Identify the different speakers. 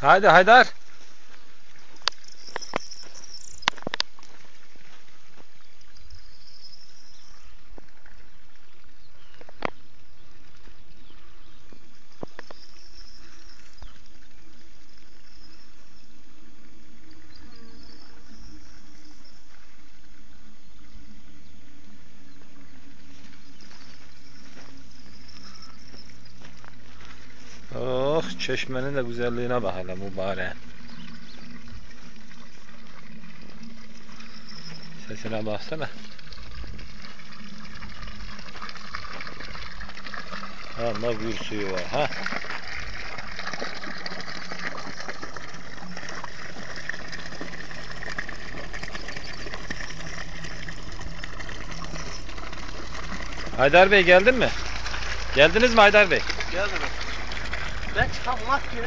Speaker 1: Haydi Haydar. Çeşmenin de güzelliğine bak hele mübarek. Sesine baksana. Ama bir suyu var ha. Haydar Bey geldin mi? Geldiniz mi Haydar Bey?
Speaker 2: Geldim. That's how lucky.